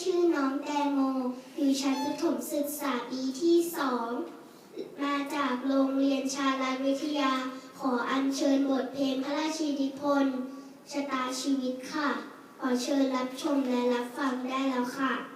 ชื่อน้องแตงโม อยู่ชั้นประถมศึกษาปีที่สอง มาจากโรงเรียนชาลาวิทยา ขออัญเชิญบทเพลงพระราชนิพนธ์ชะตาชีวิตค่ะ ขอเชิญรับชมและรับฟังได้แล้วค่ะ